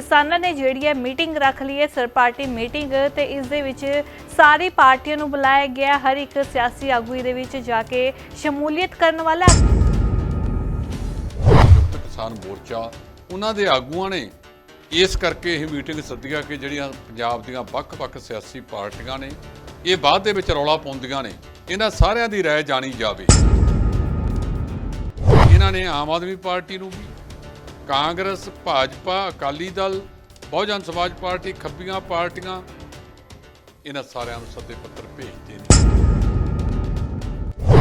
ਕਿਸਾਨਾਂ ਨੇ ਜਿਹੜੀ ਹੈ ਮੀਟਿੰਗ ਰੱਖ ਲਈ ਹੈ ਸਰਪਾਰਟੀ ਮੀਟਿੰਗ, ਤੇ ਇਸ ਦੇ ਵਿੱਚ ਸਾਰੀ ਪਾਰਟੀਆਂ ਨੂੰ ਬੁਲਾਇਆ ਗਿਆ। ਹਰ ਇੱਕ ਸਿਆਸੀ ਆਗੂ ਇਹਦੇ ਵਿੱਚ ਜਾ ਕੇ ਸ਼ਮੂਲੀਅਤ ਕਰਨ ਵਾਲਾ ਕਿਸਾਨ ਮੋਰਚਾ, ਉਹਨਾਂ ਦੇ ਆਗੂਆਂ ਨੇ ਇਸ ਕਰਕੇ ਇਹ ਮੀਟਿੰਗ ਸੱਦੀਆ ਕਿ ਜਿਹੜੀਆਂ ਪੰਜਾਬ ਦੀਆਂ ਵੱਖ-ਵੱਖ ਸਿਆਸੀ ਪਾਰਟੀਆਂ ਨੇ, ਇਹ ਬਾਅਦ ਦੇ ਵਿੱਚ ਰੌਲਾ ਪਾਉਂਦੀਆਂ ਨੇ, ਇਹਨਾਂ ਸਾਰਿਆਂ ਦੀ ਰਾਏ ਜਾਣੀ ਜਾਵੇ। ਇਹਨਾਂ ਨੇ ਆਮ ਆਦਮੀ ਪਾਰਟੀ ਨੂੰ ਵੀ ਕਾਂਗਰਸ, ਭਾਜਪਾ, ਅਕਾਲੀ ਦਲ, ਬਹੁਜਨ ਸਮਾਜ ਪਾਰਟੀ, ਖੱਬੀਆਂ ਪਾਰਟੀਆਂ, ਇਹਨਾਂ ਸਾਰਿਆਂ ਨੂੰ ਸੱਦੇ ਪੱਤਰ ਭੇਜਦੇ ਨੇ।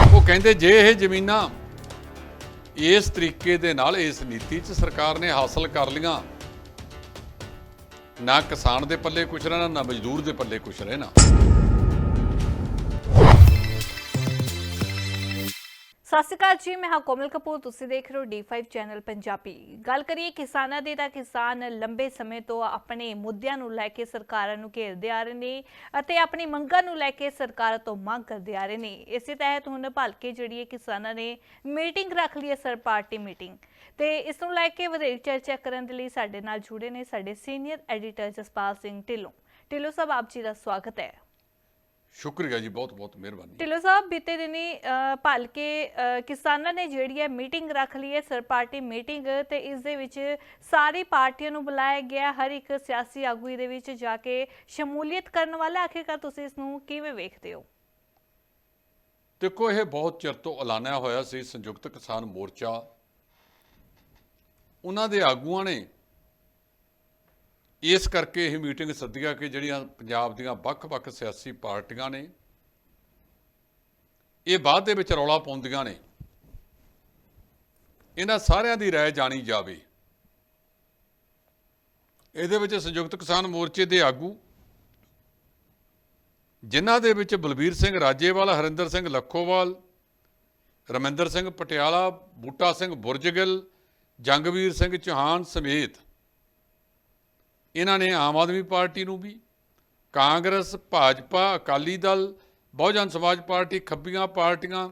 ਉਹ ਕਹਿੰਦੇ ਜੇ ਇਹ ਜ਼ਮੀਨਾਂ ਇਸ ਤਰੀਕੇ ਦੇ ਨਾਲ, ਇਸ ਨੀਤੀ 'ਚ ਸਰਕਾਰ ਨੇ ਹਾਸਲ ਕਰ ਲੀਆਂ ਨਾ ਕਿਸਾਨ ਦੇ ਪੱਲੇ ਕੁਛ ਰਹਿਣਾ, ਨਾ ਮਜ਼ਦੂਰ ਦੇ ਪੱਲੇ ਕੁਛ ਰਹਿਣਾ। ਸਤਿ ਸ਼੍ਰੀ ਅਕਾਲ ਜੀ, ਮੈਂ ਹਾਂ ਕੋਮਲ ਕਪੂਰ, ਤੁਸੀਂ ਦੇਖ ਰਹੇ ਹੋ D5 ਚੈਨਲ ਪੰਜਾਬੀ। ਗੱਲ ਕਰੀਏ ਕਿਸਾਨਾਂ ਦੀ ਤਾਂ ਕਿਸਾਨ ਲੰਬੇ ਸਮੇਂ ਤੋਂ ਆਪਣੇ ਮੁੱਦਿਆਂ ਨੂੰ ਲੈ ਕੇ ਸਰਕਾਰਾਂ ਨੂੰ ਘੇਰਦੇ ਆ ਰਹੇ ਨੇ ਅਤੇ ਆਪਣੀ ਮੰਗਾਂ ਨੂੰ ਲੈ ਕੇ ਸਰਕਾਰਾਂ ਤੋਂ ਮੰਗ ਕਰਦੇ ਆ ਰਹੇ ਨੇ। ਇਸੇ ਤਹਿਤ ਹੁਣ ਭਲਕੇ ਜਿਹੜੀ ਹੈ ਕਿਸਾਨਾਂ ਨੇ ਮੀਟਿੰਗ ਰੱਖ ਲਈ ਹੈ, ਸਰ, ਪਾਰਟੀ ਮੀਟਿੰਗ। ਤੇ ਇਸ ਨੂੰ ਲੈ ਕੇ ਵਧੇਰੇ ਚਰਚਾ ਕਰਨ ਦੇ ਲਈ ਸਾਡੇ ਨਾਲ ਜੁੜੇ ਨੇ ਸਾਡੇ ਸੀਨੀਅਰ ਐਡੀਟਰ ਜਸਪਾਲ ਸਿੰਘ ਢਿੱਲੋਂ। ਢਿੱਲੋਂ ਸਾਹਿਬ, ਆਪ ਜੀ ਦਾ ਸਵਾਗਤ ਹੈ। ਸ਼ੁਕਰੀਆ ਜੀ ਬਹੁਤ ਬਹੁਤ ਮਿਹਰਬਾਨੀ। ਢਿੱਲੋਂ ਸਾਹਿਬ ਬੀਤੇ ਦਿਨੀ ਭਲਕੇ ਕਿਸਾਨਾਂ ਨੇ ਜਿਹੜੀ ਹੈ ਮੀਟਿੰਗ ਰੱਖ ਲਈ ਹੈ ਸਰਪਾਰਟੀ ਮੀਟਿੰਗ ਤੇ ਇਸ ਦੇ ਵਿੱਚ ਸਾਰੀ ਪਾਰਟੀਆਂ ਨੂੰ ਬੁਲਾਇਆ ਗਿਆ ਹਰ ਇੱਕ ਸਿਆਸੀ ਆਗੂ ਇਹਦੇ ਵਿੱਚ ਜਾ ਕੇ ਸ਼ਮੂਲੀਅਤ ਕਰਨ ਵਾਲਾ। ਆਖਿਰਕਾਰ ਤੁਸੀਂ ਇਸ ਨੂੰ ਕਿਵੇਂ ਵੇਖਦੇ ਹੋ? ਦੇਖੋ ਇਹ ਬਹੁਤ ਚਿਰ ਤੋਂ ਐਲਾਨਿਆ ਹੋਇਆ ਸੀ ਸੰਯੁਕਤ ਕਿਸਾਨ ਮੋਰਚਾ। ਉਹਨਾਂ ਦੇ ਆਗੂਆਂ ਨੇ ਇਸ ਕਰਕੇ ਇਹ ਮੀਟਿੰਗ ਸੱਦੀਆ ਕਿ ਜਿਹੜੀਆਂ ਪੰਜਾਬ ਦੀਆਂ ਵੱਖ-ਵੱਖ ਸਿਆਸੀ ਪਾਰਟੀਆਂ ਨੇ, ਇਹ ਬਾਅਦ ਦੇ ਵਿੱਚ ਰੌਲਾ ਪਾਉਂਦੀਆਂ ਨੇ। ਇਹਨਾਂ ਸਾਰਿਆਂ ਦੀ ਰਾਏ ਜਾਣੀ ਜਾਵੇ। ਇਹਦੇ ਵਿੱਚ ਸੰਯੁਕਤ ਕਿਸਾਨ ਮੋਰਚੇ ਦੇ ਆਗੂ, ਜਿਨ੍ਹਾਂ ਦੇ ਵਿੱਚ ਬਲਬੀਰ ਸਿੰਘ ਰਾਜੇਵਾਲ, ਹਰਿੰਦਰ ਸਿੰਘ ਲੱਖੋਵਾਲ, ਰਮਿੰਦਰ ਸਿੰਘ ਪਟਿਆਲਾ, ਬੂਟਾ ਸਿੰਘ ਬੁਰਜਗਿੱਲ ਜੰਗਵੀਰ ਸਿੰਘ ਚੌਹਾਨ ਸਮੇਤ ਇਹਨਾਂ ਨੇ ਆਮ ਆਦਮੀ ਪਾਰਟੀ ਨੂੰ ਵੀ, ਕਾਂਗਰਸ, ਭਾਜਪਾ, ਅਕਾਲੀ ਦਲ, ਬਹੁਜਨ ਸਮਾਜ ਪਾਰਟੀ, ਖੱਬੀਆਂ ਪਾਰਟੀਆਂ,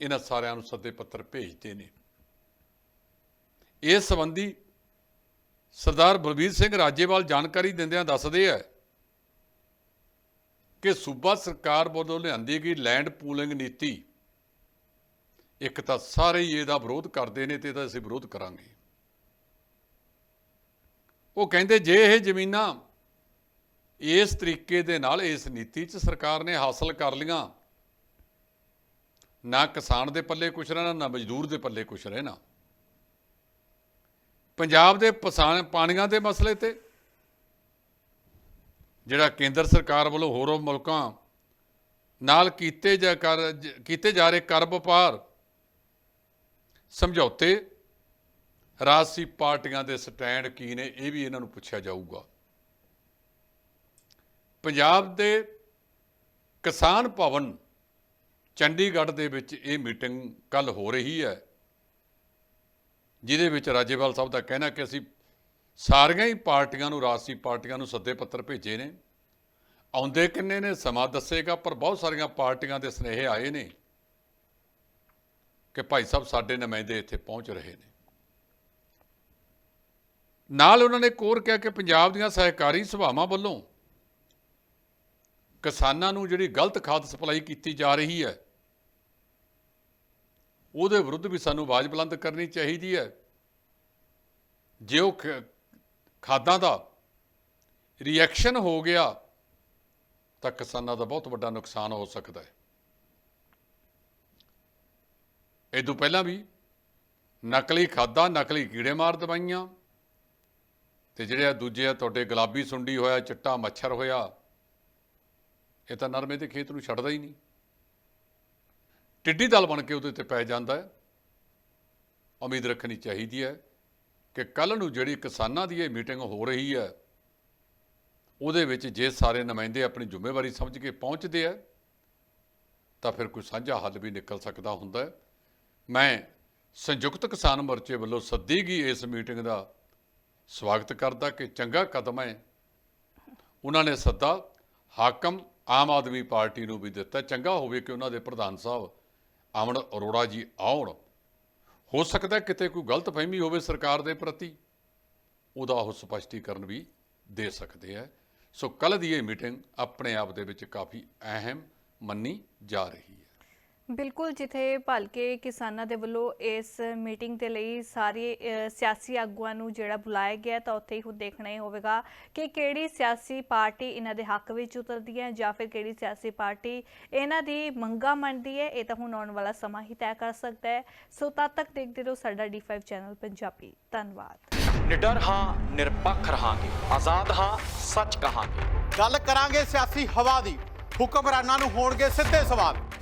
ਇਹਨਾਂ ਸਾਰਿਆਂ ਨੂੰ ਸੱਦੇ ਪੱਤਰ ਭੇਜਦੇ ਨੇ। ਇਸ ਸੰਬੰਧੀ ਸਰਦਾਰ ਬਲਬੀਰ ਸਿੰਘ ਰਾਜੇਵਾਲ ਜਾਣਕਾਰੀ ਦਿੰਦਿਆਂ ਦੱਸਦੇ ਆ ਕਿ ਸੂਬਾ ਸਰਕਾਰ ਵੱਲੋਂ ਲਿਆਂਦੀ ਗਈ ਲੈਂਡ ਪੂਲਿੰਗ ਨੀਤੀ, ਇੱਕ ਤਾਂ ਸਾਰੇ ਹੀ ਇਹਦਾ ਵਿਰੋਧ ਕਰਦੇ ਨੇ ਤੇ ਇਹਦਾ ਅਸੀਂ ਵਿਰੋਧ ਕਰਾਂਗੇ। ਉਹ ਕਹਿੰਦੇ ਜੇ ਇਹ ਜ਼ਮੀਨਾਂ ਇਸ ਤਰੀਕੇ ਦੇ ਨਾਲ, ਇਸ ਨੀਤੀ 'ਚ ਸਰਕਾਰ ਨੇ ਹਾਸਲ ਕਰ ਲੀਆਂ, ਨਾ ਕਿਸਾਨ ਦੇ ਪੱਲੇ ਕੁਛ ਰਹਿਣਾ, ਨਾ ਮਜ਼ਦੂਰ ਦੇ ਪੱਲੇ ਕੁਛ ਰਹਿਣਾ। ਪੰਜਾਬ ਦੇ ਪਸਾਨ ਪਾਣੀਆਂ ਦੇ ਮਸਲੇ ਤੇ, ਜਿਹੜਾ ਕੇਂਦਰ ਸਰਕਾਰ ਵੱਲੋਂ ਹੋਰੋਂ ਮੁਲਕਾਂ ਨਾਲ ਕੀਤੇ ਜਾ ਕਰ, ਕੀਤੇ ਜਾ ਰਹੇ ਕਰ ਵਪਾਰ ਸਮਝੌਤੇ ਰਾਜਸੀ ਪਾਰਟੀਆਂ ਦੇ ਸਟੈਂਡ ਕੀ ਨੇ ਇਹ ਵੀ ਇਹਨਾਂ ਨੂੰ ਪੁੱਛਿਆ ਜਾਊਗਾ। ਪੰਜਾਬ ਦੇ ਕਿਸਾਨ ਭਵਨ ਚੰਡੀਗੜ੍ਹ ਦੇ ਵਿੱਚ ਇਹ ਮੀਟਿੰਗ ਕੱਲ ਹੋ ਰਹੀ ਹੈ, ਜਿਹਦੇ ਵਿੱਚ ਰਾਜੇਵਾਲ ਸਾਹਿਬ ਦਾ ਕਹਿਣਾ ਕਿ ਅਸੀਂ ਸਾਰੀਆਂ ਹੀ ਪਾਰਟੀਆਂ ਨੂੰ, ਰਾਜਸੀ ਪਾਰਟੀਆਂ ਨੂੰ ਸੱਦੇ ਪੱਤਰ ਭੇਜੇ ਨੇ। ਆਉਂਦੇ ਕਿੰਨੇ ਨੇ? ਸਮਾਂ ਦੱਸੇਗਾ, ਪਰ ਬਹੁਤ ਸਾਰੀਆਂ ਪਾਰਟੀਆਂ ਦੇ ਸਨੇਹ ਆਏ ਨੇ ਕਿ ਭਾਈ ਸਾਹਿਬ ਸਾਡੇ ਨੁਮਾਇੰਦੇ ਇੱਥੇ ਪਹੁੰਚ ਰਹੇ ਨੇ। ਨਾਲ ਉਹਨਾਂ ਨੇ ਕੋਰ ਕਿਹਾ ਕਿ ਪੰਜਾਬ ਦੀਆਂ ਸਹਿਕਾਰੀ ਸਭਾਵਾਂ ਵੱਲੋਂ ਕਿਸਾਨਾਂ ਨੂੰ ਜਿਹੜੀ ਗਲਤ ਖਾਦ ਸਪਲਾਈ ਕੀਤੀ ਜਾ ਰਹੀ ਹੈ, ਉਹਦੇ ਵਿਰੁੱਧ ਵੀ ਸਾਨੂੰ ਆਵਾਜ਼ ਬੁਲੰਦ ਕਰਨੀ ਚਾਹੀਦੀ ਹੈ। ਜੇ ਉਹ ਖ- ਖਾਦਾਂ ਦਾ ਰਿਐਕਸ਼ਨ ਹੋ ਗਿਆ, ਤਾਂ ਕਿਸਾਨਾਂ ਦਾ ਬਹੁਤ ਵੱਡਾ ਨੁਕਸਾਨ ਹੋ ਸਕਦਾ ਹੈ। ਇਹ ਤੋਂ ਪਹਿਲਾਂ ਵੀ ਨਕਲੀ ਖਾਦਾਂ, ਨਕਲੀ ਕੀੜੇ ਮਾਰ ਦਵਾਈਆਂ ਤੇ ਜਿਹੜੇ ਆ ਦੂਜੇ ਆ, ਤੁਹਾਡੇ ਗੁਲਾਬੀ ਸੁੰਡੀ ਹੋਇਆ, ਚਿੱਟਾ ਮੱਛਰ ਹੋਇਆ, ਇਹ ਤਾਂ ਨਰਮੇ ਦੇ ਖੇਤ ਨੂੰ ਛੱਡਦਾ ਹੀ ਨਹੀਂ। ਟਿੱਡੀ ਦਲ ਬਣ ਕੇ ਉਹਦੇ ਤੇ ਪੈ ਜਾਂਦਾ ਹੈ। ਉਮੀਦ ਰੱਖਣੀ ਚਾਹੀਦੀ ਹੈ ਕਿ ਕੱਲ ਨੂੰ ਜਿਹੜੀ ਕਿਸਾਨਾਂ ਦੀ ਇਹ ਮੀਟਿੰਗ ਹੋ ਰਹੀ ਹੈ, ਉਹਦੇ ਵਿੱਚ ਜੇ ਸਾਰੇ ਨੁਮਾਇੰਦੇ ਆਪਣੀ ਜ਼ਿੰਮੇਵਾਰੀ ਸਮਝ ਕੇ ਪਹੁੰਚਦੇ ਆ ਤਾਂ ਫਿਰ ਕੋਈ ਸਾਂਝਾ ਹੱਲ ਵੀ ਨਿਕਲ ਸਕਦਾ ਹੁੰਦਾ ਹੈ। ਮੈਂ ਸੰਯੁਕਤ ਕਿਸਾਨ ਮੋਰਚੇ ਵੱਲੋਂ ਸੱਦੀ ਗਈ ਇਸ ਮੀਟਿੰਗ ਦਾ ਸਵਾਗਤ ਕਰਦਾ ਕਿ ਚੰਗਾ ਕਦਮ ਹੈ। ਉਹਨਾਂ ਨੇ ਸੱਦਾ, ਹਾਕਮ ਆਮ ਆਦਮੀ ਪਾਰਟੀ ਨੂੰ ਵੀ ਦਿੱਤਾ। ਚੰਗਾ ਹੋਵੇ ਕਿ ਉਹਨਾਂ ਦੇ ਪ੍ਰਧਾਨ ਸਾਹਿਬ ਅਮਨ ਅਰੋੜਾ ਜੀ ਆਉਣ। ਹੋ ਸਕਦਾ ਕਿਤੇ ਕੋਈ ਗਲਤਫਹਿਮੀ ਹੋਵੇ ਸਰਕਾਰ ਦੇ ਪ੍ਰਤੀ। ਉਹਦਾ ਉਹ ਸਪਸ਼ਟੀਕਰਨ ਵੀ ਦੇ ਸਕਦੇ ਆ ਸੋ ਕੱਲ ਦੀ ਇਹ ਮੀਟਿੰਗ ਆਪਣੇ ਆਪ ਦੇ ਵਿੱਚ ਕਾਫੀ ਅਹਿਮ ਮੰਨੀ ਜਾ ਰਹੀ ਹੈ। ਬਿਲਕੁਲ ਜਿੱਥੇ ਭਲਕੇ ਕਿਸਾਨਾਂ ਦੇ ਵੱਲੋਂ ਇਸ ਮੀਟਿੰਗ ਦੇ ਲਈ ਸਾਰੇ ਸਿਆਸੀ ਆਗੂਆਂ ਨੂੰ ਜਿਹੜਾ ਬੁਲਾਇਆ ਗਿਆ ਤਾਂ ਉੱਥੇ ਹੀ ਹੁਣ ਦੇਖਣਾ ਹੀ ਹੋਵੇਗਾ ਕਿ ਕਿਹੜੀ ਸਿਆਸੀ ਪਾਰਟੀ ਇਹਨਾਂ ਦੇ ਹੱਕ ਵਿੱਚ ਉਤਰਦੀ ਹੈ ਜਾਂ ਫਿਰ ਕਿਹੜੀ ਸਿਆਸੀ ਪਾਰਟੀ ਇਹਨਾਂ ਦੀ ਮੰਗਾਂ ਮੰਨਦੀ ਹੈ ਇਹ ਤਾਂ ਹੁਣ ਆਉਣ ਵਾਲਾ ਸਮਾਂ ਹੀ ਤੈਅ ਕਰ ਸਕਦਾ ਹੈ। ਸੋ ਤਦ ਤੱਕ ਦੇਖਦੇ ਰਹੋ ਸਾਡਾ D5 ਚੈਨਲ ਪੰਜਾਬੀ। ਧੰਨਵਾਦ। ਨਿਡਰ ਹਾਂ ਨਿਰਪੱਖ ਰਹਾਂਗੇ। ਆਜ਼ਾਦ ਹਾਂ ਸੱਚ ਕਹਾਂਗੇ। ਗੱਲ ਕਰਾਂਗੇ ਸਿਆਸੀ ਹਵਾ ਦੀ। ਹੁਕਮਰਾਨਾਂ ਨੂੰ ਹੋਣਗੇ ਸਿੱਧੇ ਸਵਾਲ।